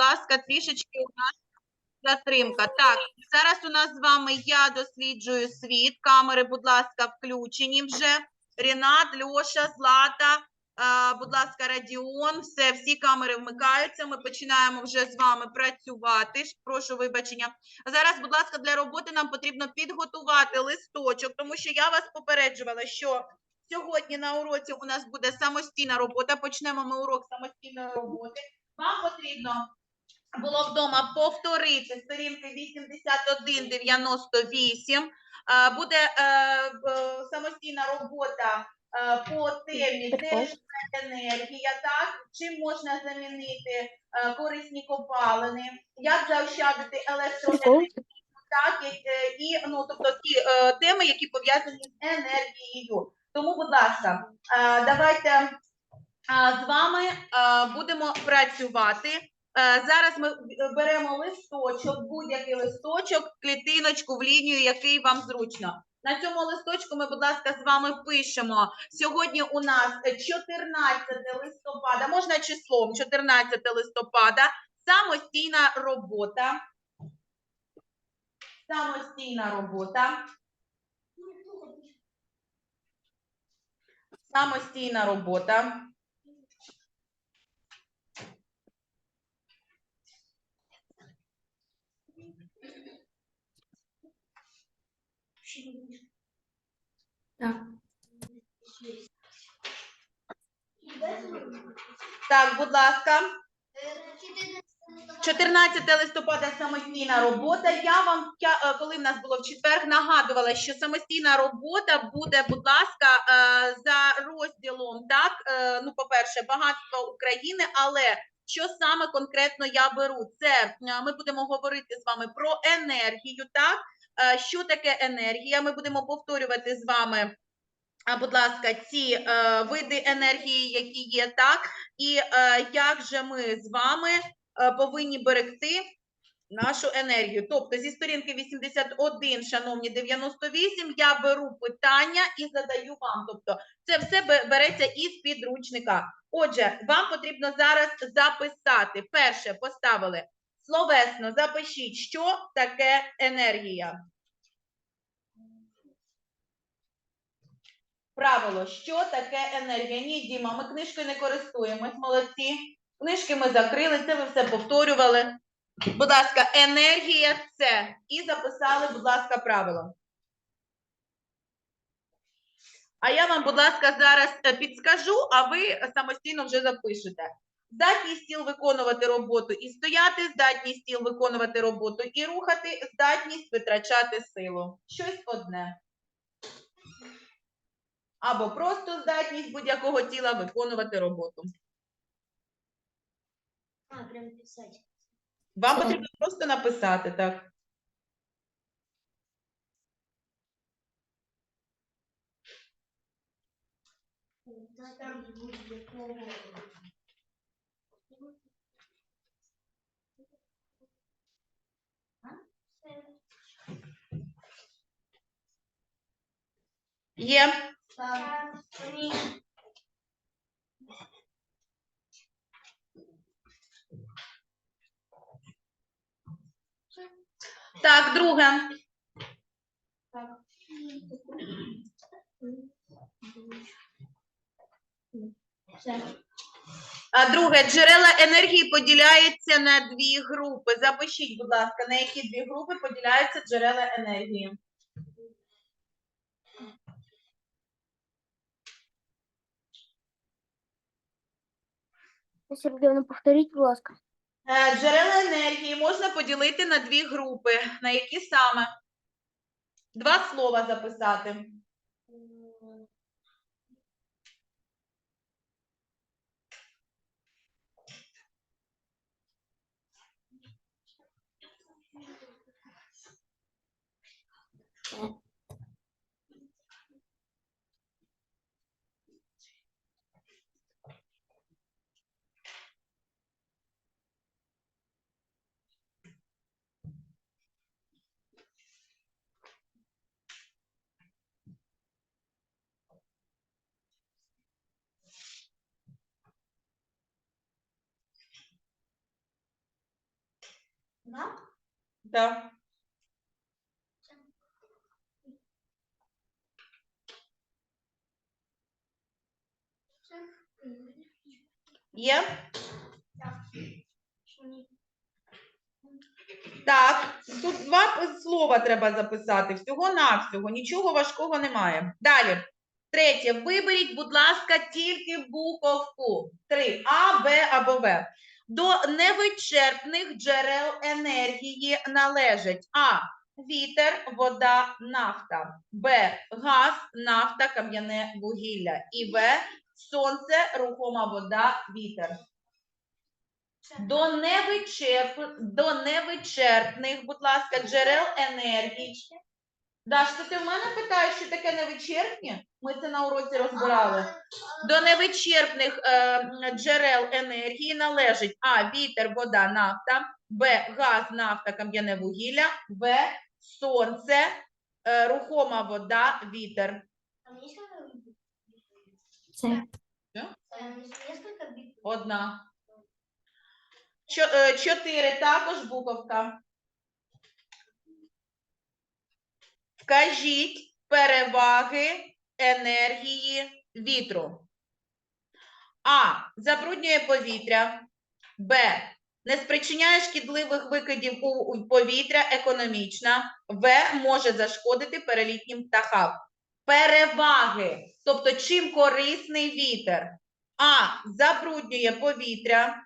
ласка, трішечки у нас затримка. Так, зараз у нас з вами я досліджую світ. Камери, будь ласка, включені вже. Рінат, Льоша, Злата, а, будь ласка, Радіон. Все, всі камери вмикаються. Ми починаємо вже з вами працювати. Прошу вибачення. Зараз, будь ласка, для роботи нам потрібно підготувати листочок, тому що я вас попереджувала, що сьогодні на уроці у нас буде самостійна робота. Почнемо ми урок самостійної роботи. Вам потрібно було вдома повторити сторінки 81-98. Е, Буде е, самостійна робота е, по темі. «Де енергія, так? Чим можна замінити корисні копалини, як заощадити електроенергію, так, і ну, тобто ті теми, які пов'язані з енергією. Тому, будь ласка, давайте з вами будемо працювати. Е, Зараз ми беремо листочок, будь-який листочок, клітиночку в лінію, який вам зручно. На цьому листочку ми, будь ласка, з вами пишемо. Сьогодні у нас 14 листопада, можна числом 14 листопада, самостійна робота. Самостійна робота. Самостійна робота. Так. Так, будь ласка. 14 листопада самостійна робота. Я вам я, е, коли в нас було в четвер, нагадувала, що самостійна робота буде, будь ласка, е, за розділом. Так, е, ну, по-перше, багатство України, але що саме конкретно я беру? Це ми будемо говорити з вами про енергію. Так, що таке енергія? Ми будемо повторювати з вами. Будь ласка, ці е, види енергії, які є, так, і е, як же ми з вами е, повинні берегти нашу енергію. Тобто зі сторінки 81, шановні 98, я беру питання і задаю вам. Тобто це все береться із підручника. Отже, вам потрібно зараз записати. Перше поставили словесно, запишіть, що таке енергія. Правило, що таке енергія? Ні, Діма, ми книжкою не користуємось, молодці. Книжки ми закрили, це ви все повторювали. Будь ласка, енергія це. І записали, будь ласка, правило. А я вам, будь ласка, зараз е, підскажу, а ви самостійно вже запишете. Здатність тіл виконувати роботу і стояти, здатність тіл виконувати роботу і рухати, здатність витрачати силу. Щось одне. Або просто здатність будь-якого тіла виконувати роботу. А, прям писать. Вам потрібно просто написати, так. Є. Так, друге. А друге, джерела енергії поділяються на дві групи. Запишіть, будь ласка, на які дві групи поділяються джерела енергії. Сергеевна, повторіть, будь ласка. Е, Джерела енергії можна поділити на дві групи. На які саме? Два слова записати. Да? Да. Є? Так, тут два слова треба записати. Всього навсього, нічого важкого немає. Далі. Третє. Виберіть, будь ласка, тільки буковку. Три. А, Б або В. До невичерпних джерел енергії належать А. Вітер, вода, нафта. Б. Газ, нафта, кам'яне вугілля. І В. Сонце, рухома вода, вітер. До, невичерп... до невичерпних, будь ласка, джерел енергії. Даш, то ти в мене питаєш, що таке невичерпні? Ми це на уроці розбирали. До невичерпних е, джерел енергії належить А. Вітер, вода, нафта, Б. Газ, нафта, кам'яне вугілля, В. Сонце, е, рухома вода, вітер. Це. Одна. Чо- е, Чотири також буковка. Вкажіть переваги енергії вітру. А. Забруднює повітря. Б. Не спричиняє шкідливих викидів у повітря економічна. В. Може зашкодити перелітнім птахам. Переваги. Тобто, чим корисний вітер? А. Забруднює повітря.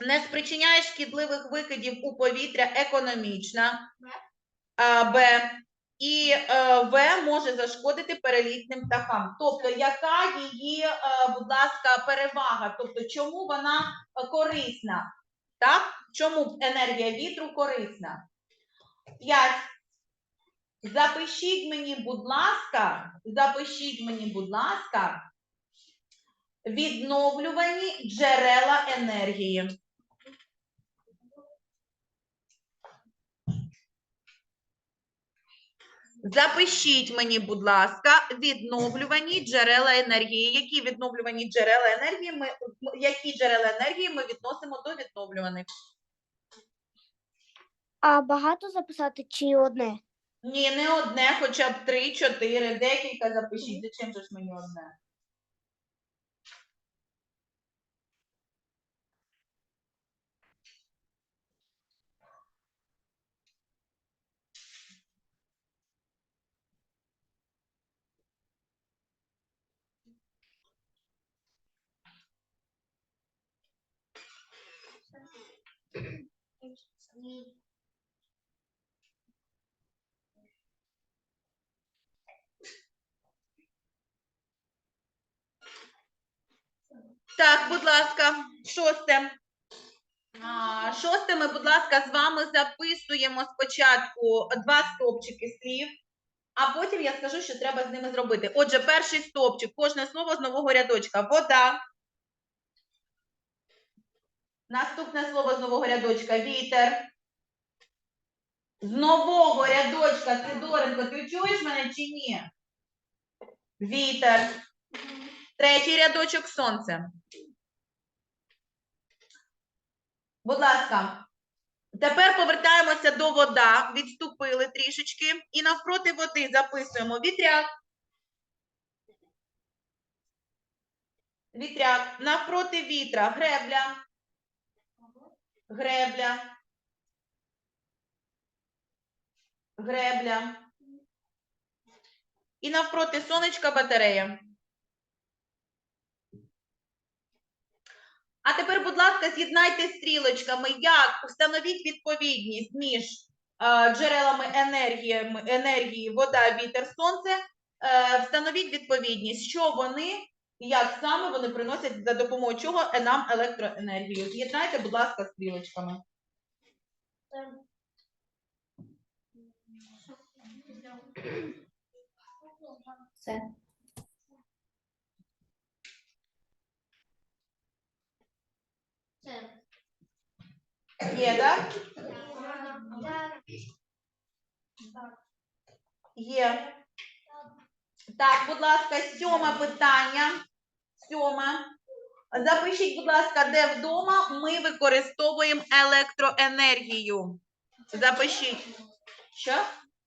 Не спричиняє шкідливих викидів у повітря економічна. Б. І е, В може зашкодити перелітним птахам. Тобто, яка її, е, будь ласка, перевага? Тобто, чому вона корисна? Так? Чому енергія вітру корисна? П'ять. Запишіть мені, будь ласка, запишіть мені, будь ласка, відновлювані джерела енергії. Запишіть мені, будь ласка, відновлювані джерела енергії. Які відновлювані джерела енергії ми які джерела енергії ми відносимо до відновлюваних? А багато записати чи одне? Ні, не одне, хоча б три, чотири, декілька запишіть. Зачем же ж мені одне? Так, будь ласка, шосте. Шосте ми, будь ласка, з вами записуємо спочатку два стовпчики слів, а потім я скажу, що треба з ними зробити. Отже, перший стовпчик, кожне слово з нового рядочка. Вода. Наступне слово з нового рядочка вітер. З нового рядочка, Сидоренко, ти чуєш мене чи ні? Вітер. Третій рядочок сонце. Будь ласка, тепер повертаємося до вода, відступили трішечки, і навпроти води записуємо вітряк. Вітряк. Навпроти вітра гребля. Гребля. Гребля. І навпроти сонечка батарея. А тепер, будь ласка, з'єднайте стрілочками, як встановіть відповідність між е, джерелами енергії, енергії, вода, вітер, сонце. Е, встановіть відповідність, що вони, як саме вони приносять за допомогою чого е, нам електроенергію. З'єднайте, будь ласка, стрілочками. Це. Є, так? Є. Так, будь ласка, сьоме питання. Сьоме. Запишіть, будь ласка, де вдома ми використовуємо електроенергію. Запишіть. Що?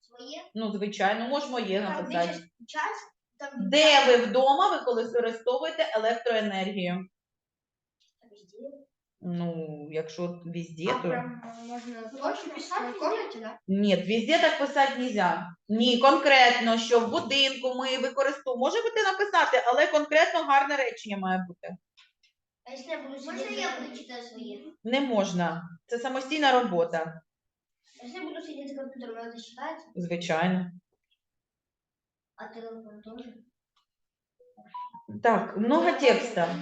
Своє. Ну, звичайно, можемо є написати. час, там Де ви вдома використовуєте електроенергію? Ну, якщо везде, то... можна точно писати в комнаті, да? Ні, везде так писати нельзя. Ні, конкретно, що в будинку ми використовуємо. Може бути написати, але конкретно гарне речення має бути. А якщо я буду сидіти, Можна я буду читати своє? Не можна. Це самостійна робота, А Якщо я буду сидіти за комп'ютером, надо читати, звичайно. а телефон теж. Так, много текста.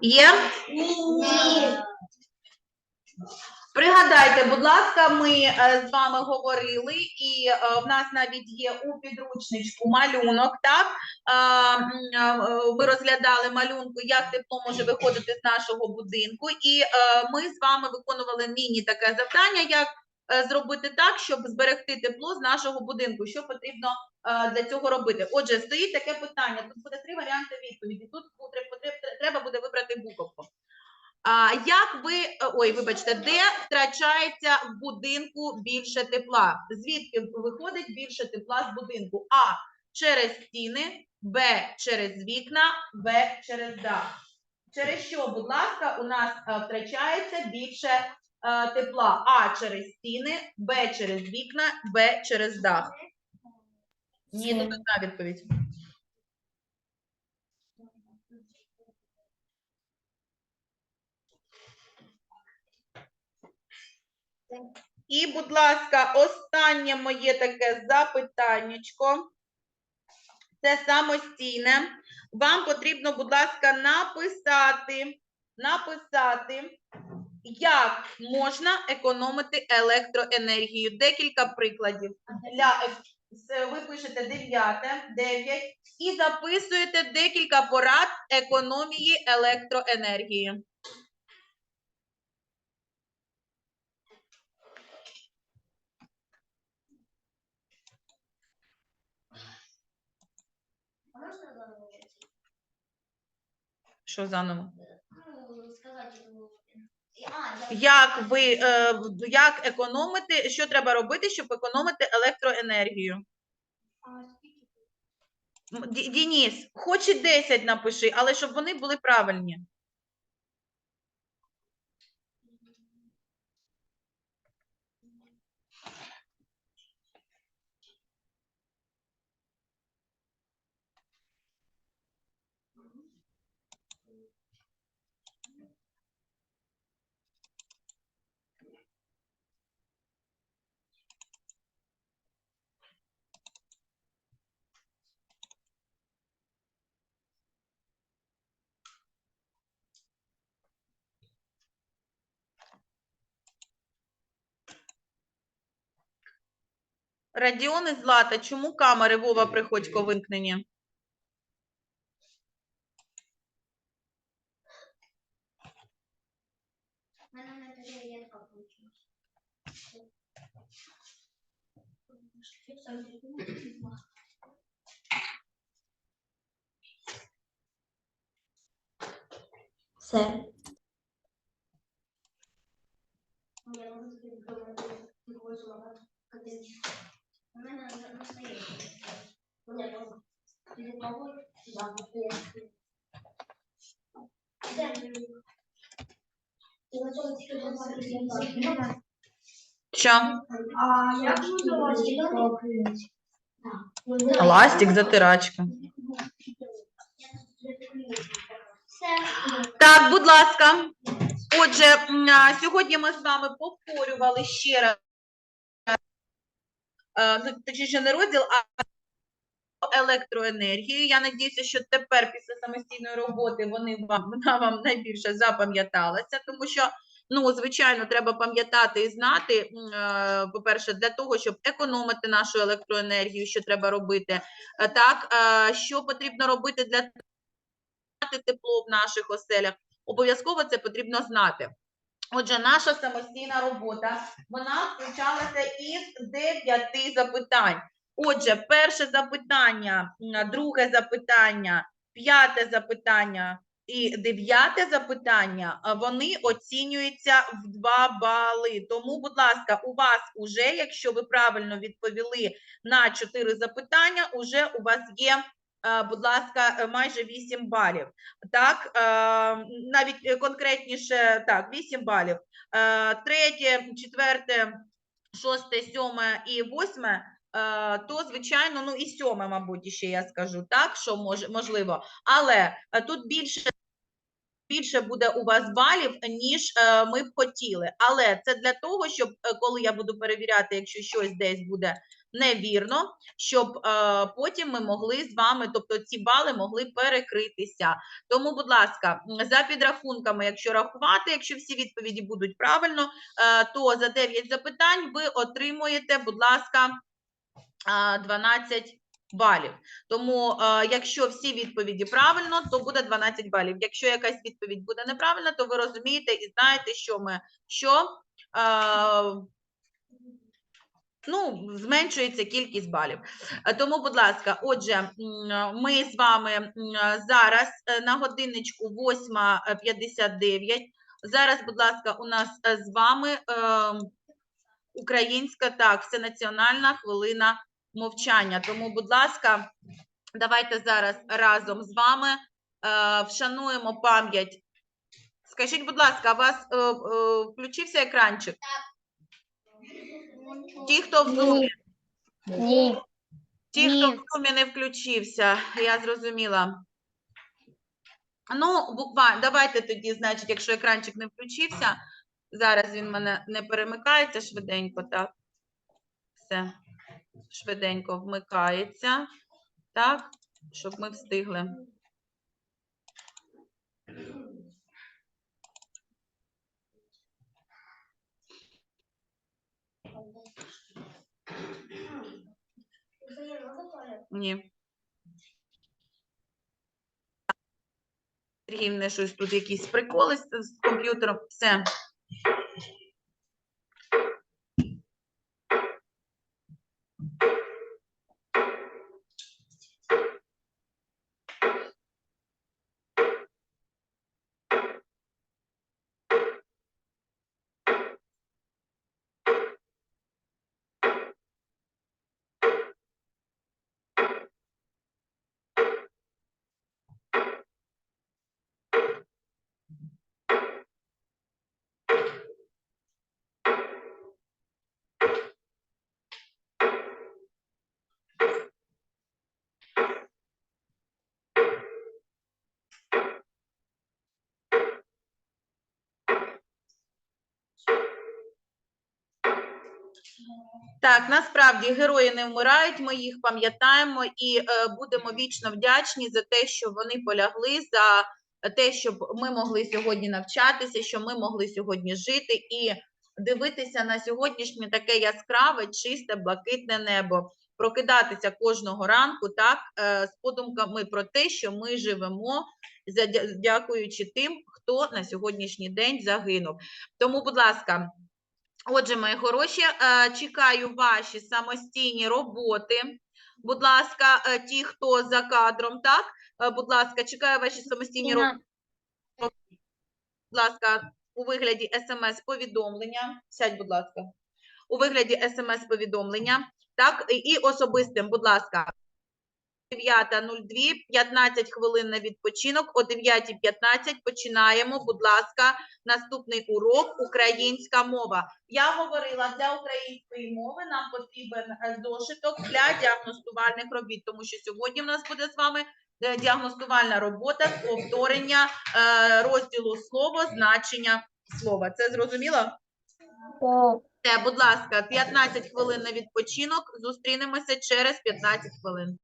Є? Ні. Пригадайте, будь ласка, ми е, з вами говорили, і е, в нас навіть є у підручничку малюнок. Так А, м, е, ми розглядали малюнку, як тепло може виходити з нашого будинку, і ми з вами виконували міні таке завдання, як зробити так, щоб зберегти тепло з нашого будинку. Що потрібно е, для цього робити? Отже, стоїть таке питання. Тут буде три варіанти відповіді. Тут треба буде вибрати буковку. А як ви е, ой, вибачте, де втрачається в будинку більше тепла? Звідки виходить більше тепла з будинку? А через стіни, Б через вікна, В через дах. Через що, будь ласка, у нас е, втрачається більше е, тепла? А через стіни, Б через вікна, В через дах. Ні, тут одна відповідь. І, будь ласка, останнє моє таке запитаннячко. Це самостійне. Вам потрібно, будь ласка, написати, написати, як можна економити електроенергію. Декілька прикладів. Для, ви пишете 9, 9 і записуєте декілька порад економії електроенергії. Що заново? Ну, сказати, Як ви е, як економити? Що треба робити, щоб економити електроенергію? Дініс, хоч і 10 напиши, але щоб вони були правильні. Радіон і Злата, чому камери Вова Приходько вимкнені? Це. Я Що? Ластик, затирачка. Так, будь ласка. Отже, сьогодні ми з вами повторювали ще раз, ну, точніше, не розділ, а електроенергію. Я надіюся, що тепер після самостійної роботи вони вам вона вам найбільше запам'яталася, тому що ну звичайно треба пам'ятати і знати. е, По-перше, для того, щоб економити нашу електроенергію, що треба робити, Е, так е, що потрібно робити для тепло в наших оселях. Обов'язково це потрібно знати. Отже, наша самостійна робота вона включалася із дев'яти запитань. Отже, перше запитання, друге запитання, п'яте запитання і дев'яте запитання, вони оцінюються в 2 бали. Тому, будь ласка, у вас уже, якщо ви правильно відповіли на 4 запитання, уже у вас є, будь ласка, е, майже 8 балів. Так, е, навіть е, конкретніше, так, 8 балів. Е, Третє, четверте, шосте, сьоме і восьме, е, то звичайно, ну і сьоме, мабуть, ще я скажу, так, що мож, можливо. Але е, тут більше. Більше буде у вас балів, ніж е, ми б хотіли. Але це для того, щоб е, коли я буду перевіряти, якщо щось десь буде невірно, щоб е, потім ми могли з вами, тобто ці бали могли перекритися. Тому, будь ласка, за підрахунками, якщо рахувати, якщо всі відповіді будуть правильно, е, то за 9 запитань ви отримуєте, будь ласка, а, 12 балів. Тому, е, якщо всі відповіді правильно, то буде 12 балів. Якщо якась відповідь буде неправильна, то ви розумієте і знаєте, що ми що. Ну, зменшується кількість балів. Е, Тому, будь ласка, отже, ми з вами зараз е, на годинничку 8.59. Зараз, будь ласка, у нас е, з вами українська, так, всенаціональна хвилина мовчання. Тому, будь ласка, давайте зараз разом з вами вшануємо пам'ять. Скажіть, будь ласка, у вас включився екранчик? Ті, хто в Zoom, Ні. ті, хто в. Zoom не включився, я зрозуміла. Ну, буквально, давайте тоді, значить, якщо екранчик не включився, зараз він в мене не перемикається швиденько, так? Все. Швиденько вмикається. Так, щоб ми встигли. Ні. Сергіївне, щось тут якісь приколи з комп'ютером. Все. Так, насправді герої не вмирають, ми їх пам'ятаємо і е, будемо вічно вдячні за те, що вони полягли, за те, щоб ми могли сьогодні навчатися, що ми могли сьогодні жити і дивитися на сьогоднішнє таке яскраве, чисте, блакитне небо, прокидатися кожного ранку, так, е, з подумками про те, що ми живемо, дякуючи тим, хто на сьогоднішній день загинув. Тому, будь ласка. Отже, мої хороші, е, чекаю ваші самостійні роботи. Будь ласка, е, ті, хто за кадром, так? Е, Будь ласка, чекаю ваші самостійні роботи. Будь ласка, у вигляді смс-повідомлення. Сядь, будь ласка. У вигляді смс-повідомлення. Так, і- і особистим, будь ласка. 9.02, 15 хвилин на відпочинок. О 9.15 починаємо, будь ласка, наступний урок українська мова. Я говорила, для української мови нам потрібен е, зошиток для діагностувальних робіт, тому що сьогодні в нас буде з вами е, діагностувальна робота з повторення е, розділу слово, значення слова. Це зрозуміло? Так. Будь ласка, 15 хвилин на відпочинок. Зустрінемося через 15 хвилин.